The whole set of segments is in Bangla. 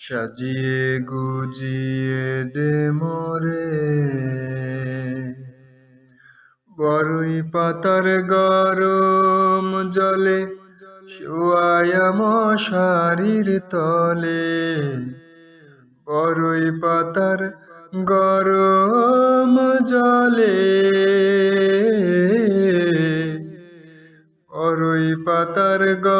সাজিয়ে গুজিয়ে দে মোরে। বড়ই পাতার গরম জলে শোয়ায়া মশারির তলে। বড়ই পাতার গরম জলে বড়ই পাতার গরম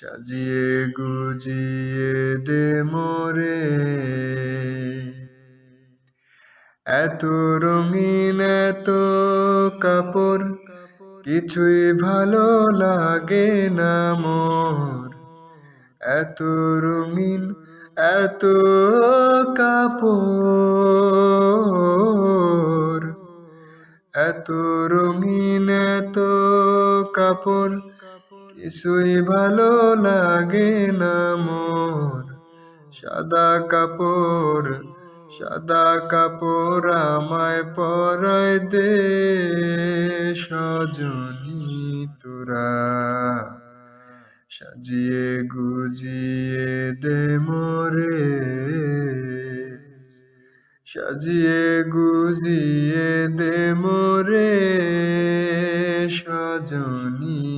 সাজিয়ে গুজিয়ে দে মোরে। এত রঙিন, এত কাপড়, কিছুই ভালো লাগে না মোর। এত রঙিন, এত কাপড়, এত রঙিন, এত কাপড় কিছুই ভালো লাগে না মোর। সাদা কাপড় সাদা কাপড় আমায় পরাই দে সজনী তোরা। সাজিয়ে গুজিয়ে দে মোরে। সাজিয়ে গুজিয়ে দে মোরে সজনী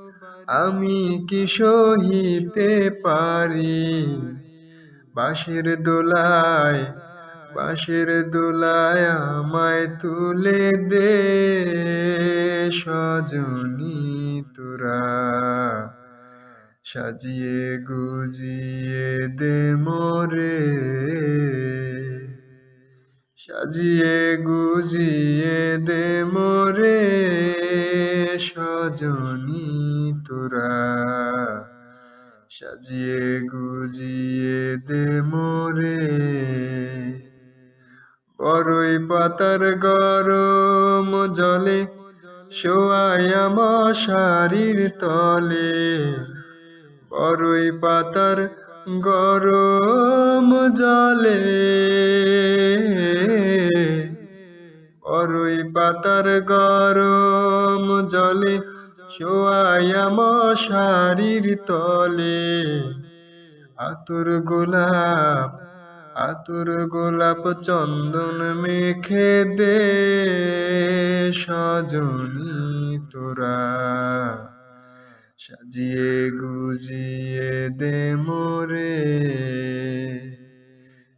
আমি কি সহিতে পারি? বাঁশের দোলায় বাঁশের দোলায় আমায় তুলে দে সজনী তোরা। সাজিয়ে গুজিয়ে দে মোরে। সাজিয়ে গুজিয়ে দে মোরে। সজনী তোরা। সাজিয়ে গুজিয়ে দে মোরে। বড়ই পাতার গরম জলে শোয়ায়া মশারির তলে। বড়ই পাতার গরম জলে বড়ই পাতার গরম জলে, শোয়ায়া মশারির তলে। আতুর গোলাপ আতুর গোলাপ চন্দন মেখে দে সজনী তোরা। সাজিয়ে গুজিয়ে দে মোরে।